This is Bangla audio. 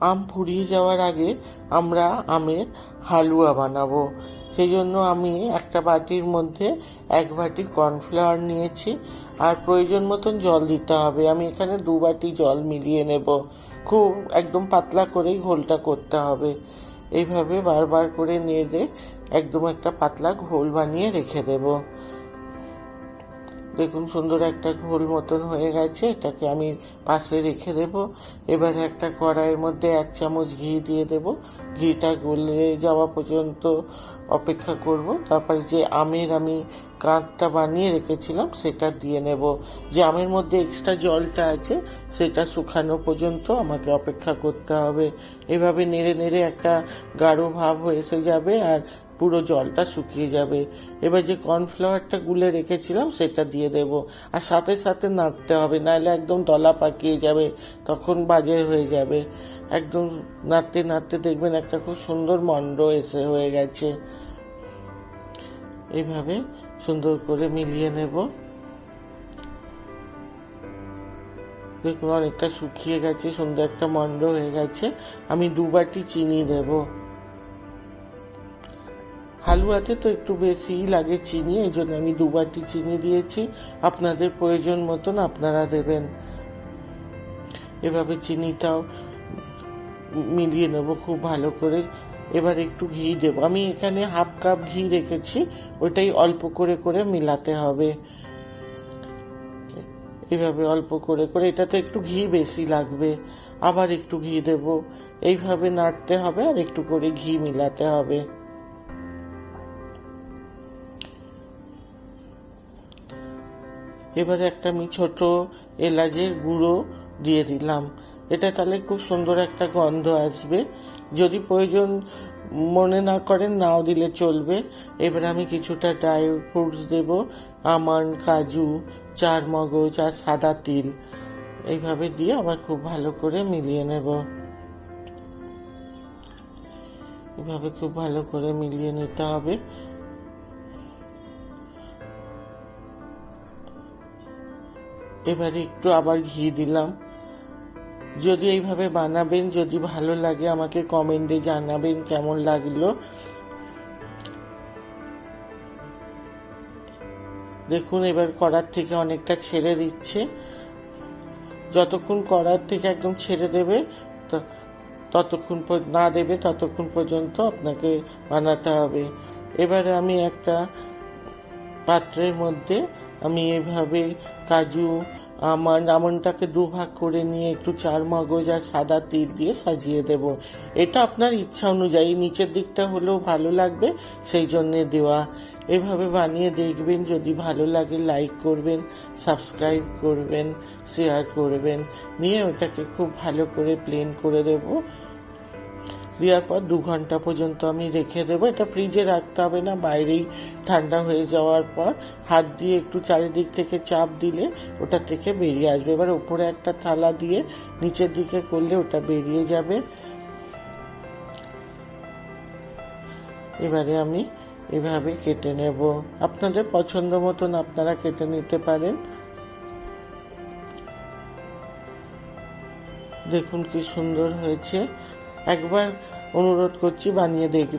আম ফুরিয়ে যাওয়ার আগে আমরা আমের হালুয়া বানাবো। সেই জন্য আমি একটা বাটির মধ্যে এক বাটি কর্নফ্লাওয়ার নিয়েছি আর প্রয়োজন মতন জল দিতে হবে। আমি এখানে দু বাটি জল মিলিয়ে নেব। খুব একদম পাতলা করেই ঘোলটা করতে হবে। এইভাবে বারবার করে নেড়ে একদম একটা পাতলা ঘোল বানিয়ে রেখে দেবো। দেখুন, সুন্দর একটা ঘোল মতন হয়ে গেছে, এটাকে আমি পাশে রেখে দেব। এবারে একটা কড়াইয়ের মধ্যে এক চামচ ঘি দিয়ে দেব। ঘিটা গলে যাওয়া পর্যন্ত অপেক্ষা করব। তারপরে যে আমের আমি কাঁধটা বানিয়ে রেখেছিলাম, সেটা দিয়ে নেব। যে আমের মধ্যে এক্সট্রা জলটা আছে, সেটা শুকানো পর্যন্ত আমাকে অপেক্ষা করতে হবে। এভাবে নেড়ে নেড়ে একটা গাঢ় ভাব হয়ে এসে যাবে, আর পুরো জলটা শুকিয়ে যাবে। এবার যে কর্নফ্লাওয়ারটা গুলে রেখেছিলাম, সেটা দিয়ে দেব। আর সাথে সাথে নাড়তে হবে, নাহলে একদম দলা পাকিয়ে যাবে, তখন বাজে হয়ে যাবে। একদম নাড়তে নাড়তে দেখবেন একটা খুব সুন্দর মন্ড এসে হয়ে গেছে। এইভাবে সুন্দর করে মিলিয়ে নেব। দেখুন, অনেকটা শুকিয়ে গেছে, সুন্দর একটা মন্ড হয়ে গেছে। আমি দু বাটি চিনি দেবো। হালুয়াতে তো একটু বেশিই লাগে চিনি, এই জন্য আমি দু বাটি চিনি দিয়েছি। আপনাদের প্রয়োজন মতন আপনারা দেবেন। এভাবে চিনিটাও মিলিয়ে নেব খুব ভালো করে। এবার একটু ঘি দেবো। আমি এখানে হাফ কাপ ঘি রেখেছি, ওটাই অল্প করে করে মিলাতে হবে। এভাবে অল্প করে করে, এটাতে একটু ঘি বেশি লাগবে। আবার একটু ঘি দেব। এইভাবে নাড়তে হবে আর একটু করে ঘি মিলাতে হবে। এবারে একটা আমি ছোট এলাচের গুঁড়ো দিয়ে দিলাম। এটা তাহলে খুব সুন্দর একটা গন্ধ আসবে। যদি প্রয়োজন মনে না করেন, নাও দিলে চলবে। এবার আমি কিছুটা ড্রাই ফ্রুটস দেব। আমন্ড, কাজু চার মগজ আর সাদা তিল। এইভাবে দিয়ে আবার খুব ভালো করে মিলিয়ে নেব। এভাবে খুব ভালো করে মিলিয়ে নিতে হবে। এবারে একটু আবার ঘি দিলাম। যদি এইভাবে বানাবেন, যদি ভালো লাগে আমাকে কমেন্টে জানাবেন কেমন লাগল। দেখুন, এবার কড়ার থেকে অনেকটা ছেড়ে দিচ্ছে। যতক্ষণ কড়ার থেকে একদম ছেড়ে দেবে ততক্ষণ না দেবে ততক্ষণ পর্যন্ত আপনাকে বানাতে হবে। এবারে আমি একটা পাত্রের মধ্যে আমি এভাবে কাজু আমন্ড আমন্ডটাকে দু ভাগ করে নিয়ে একটু চার মগজ আর সাদা তিল দিয়ে সাজিয়ে দেব। এটা আপনার ইচ্ছা অনুযায়ী, নিচের দিকটা হলেও ভালো লাগবে, সেই জন্যে দেওয়া। এভাবে বানিয়ে দেখবেন, যদি ভালো লাগে লাইক করবেন, সাবস্ক্রাইব করবেন, শেয়ার করবেন। নিয়ে ওটাকে খুব ভালো করে প্লেন করে দেবো। দেওয়ার পর দু ঘণ্টা পর্যন্ত আমি রেখে দেবো। এটা ফ্রিজে রাখতে হবে না, বাইরেই ঠান্ডা হয়ে যাওয়ার পর হাত দিয়ে একটু চারিদিক থেকে চাপ দিলে ওটা থেকে বেরিয়ে আসবে। এবার উপরে একটা থালা দিয়ে নিচের দিকে করলে ওটা বেরিয়ে যাবে। এবারে আমি এভাবে কেটে নেব। আপনাদের পছন্দ মতন আপনারা কেটে নিতে পারেন। দেখুন কি সুন্দর হয়েছে। একবার অনুরোধ করছি বানিয়ে দেখবেন